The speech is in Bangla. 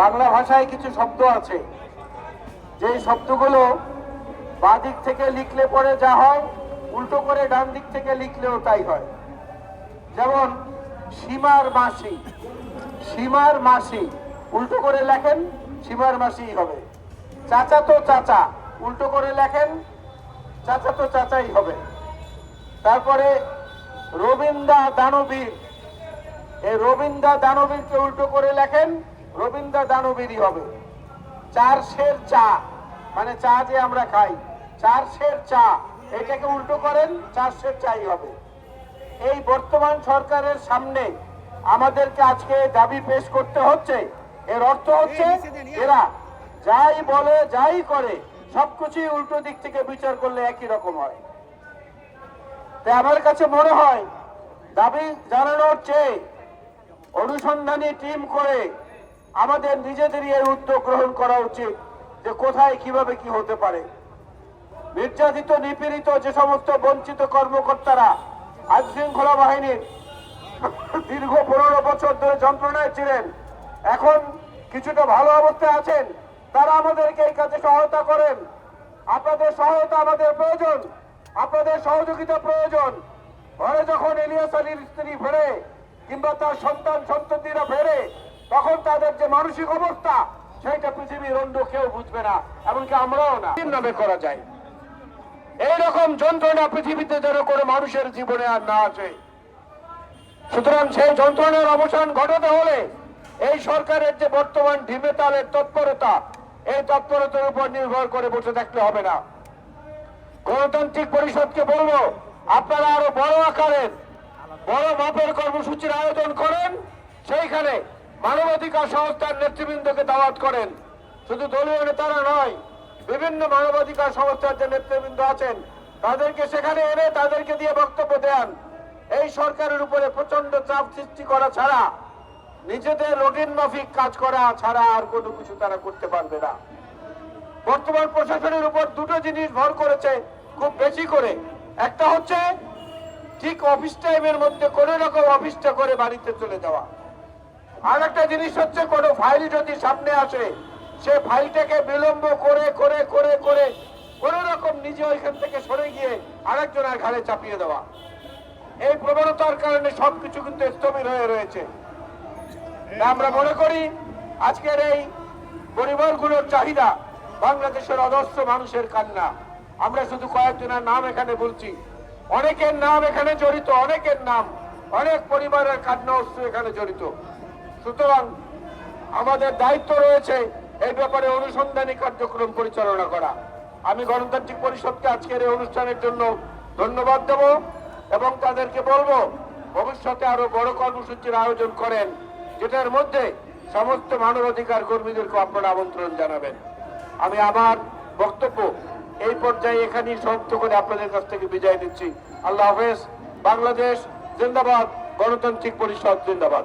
বাংলা ভাষায় কিছু শব্দ আছে। যে শব্দগুলো বাঁ দিক থেকে লিখলে পরে যা হয়, উল্টো করে ডান দিক থেকে লিখলেও তাই হয়। যেমন, সীমার মাসি সীমার মাসি, উল্টো করে লেখেন, সীমার মাসি হবে। চাচা তো চাচা, উল্টো করে লেখেন, চাচা তো চাচাই হবে। তারপরে রবীন্দ্রা দানবীর এই রবীন্দ্রা দানবীরকে উল্টো করে লেখেন রবীন্দ্রা দানবীরই হবে। চার সের চা মানে চা যে আমরা খাই চার সের চা এটাকে উল্টো করেন চার সের চাই হবে। এই বর্তমান সরকারের সামনে আমাদেরকে আজকে দাবি পেশ করতে হচ্ছে। এর অর্থ হচ্ছে এরা যাই বলে যাই করে সবকিছুই উল্টো দিক থেকে বিচার করলে একই রকম হয়। তাই আমার কাছে মনে হয় দাবি জানানোর চেয়ে অনুসন্ধানী টিম করে আমাদের নিজেদেরই এর উদ্যোগ গ্রহণ করা উচিত যে কোথায় কীভাবে কি হতে পারে। নির্যাতিত, নিপীড়িত যে সমস্ত বঞ্চিত কর্মকর্তারা আইন শৃঙ্খলা বাহিনীর দীর্ঘ পনেরো বছর ধরে যন্ত্রণায় ছিলেন, এখন কিছুটা ভালো অবস্থায় আছেন, তারা আমাদেরকে এই কাজে সহায়তা করেন। আপনাদের সহায়তা আমাদের প্রয়োজন, আপনাদের সহযোগিতা প্রয়োজন। ঘরে যখন ইলিয়াস আলীর স্ত্রী ফেরে, কিংবা তার সন্তান সন্ততিরা ফেরে তখন তাদের যে মানসিক অবস্থা, সেইটা পৃথিবীর অন্য কেউ বুঝবে না, এমনকি আমরাও না। নামে করা যায়। এইরকম যন্ত্রণা পৃথিবীতে যেন করে মানুষের জীবনে আর না আসে। সুতরাং সেই যন্ত্রণার অবসান ঘটাতে হলে এই সরকারের যে বর্তমান ঢিমে তালের তৎপরতা, এই তৎপরতার উপর নির্ভর করে বসে থাকলে হবে না। গণতান্ত্রিক পরিষদকে বলব, আপনারা আরও বড় আকারের, বড় মাপের কর্মসূচির আয়োজন করেন, সেইখানে মানবাধিকার সংস্থার নেতৃবৃন্দকে দাওয়াত করেন। শুধু দলীয় নেতারা নয়, বিভিন্ন মানবাধিকার সংস্থার যে নেতৃবৃন্দ আছেন, তাদেরকে সেখানে এনে তাদেরকে দিয়ে বক্তব্য দেন। এই সরকারের উপরে প্রচণ্ড চাপ সৃষ্টি করা ছাড়া, নিজেদের রুটিন মাফিক কাজ করা ছাড়া আর কোনো কিছু তারা করতে পারবে না। বর্তমান প্রশাসনের উপর দুটো জিনিস ভর করেছে খুব বেশি করে। একটা হচ্ছে, ঠিক অফিস টাইমের মধ্যে কোনো রকম অফিসটা করে বাড়িতে চলে যাওয়া। আর একটা জিনিস হচ্ছে, কোনো ফাইল যদি সামনে আসে, সে ফাইলটাকে বিলম্ব করে করে করে করে কোন রকম নিজে ওইখান থেকে সরে গিয়ে আরেকজনের ঘাড়ে চাপিয়ে দেওয়া। এই প্রবণতার কারণে সবকিছু কিন্তু স্থবির হয়ে রয়েছে। আমরা মনে করি, আজকের এই পরিবারগুলোর চাহিদা বাংলাদেশের অজস্র মানুষের কান্না। আমরা শুধু কয়েকজনের নাম এখানে বলছি। অনেকের নাম এখানে জড়িত, অনেকের নাম, অনেক পরিবারের কান্না অশ্রু এখানে জড়িত। সুতরাং আমাদের দায়িত্ব রয়েছে এই ব্যাপারে অনুসন্ধানী কার্যক্রম পরিচালনা করা। আমি গণতান্ত্রিক পরিষদকে আজকের এই অনুষ্ঠানের জন্য ধন্যবাদ দেব এবং তাদেরকে বলব, ভবিষ্যতে আরও বড় কর্মসূচির আয়োজন করেন, যেটার মধ্যে সমস্ত মানবাধিকার কর্মীদেরকে আপনারা আমন্ত্রণ জানাবেন। আমি আমার বক্তব্য এই পর্যায়ে এখানেই সমাপ্ত করে আপনাদের কাছ থেকে বিদায় নিচ্ছি। আল্লাহ হাফেজ, বাংলাদেশ জিন্দাবাদ, গণতান্ত্রিক পরিষদ জিন্দাবাদ।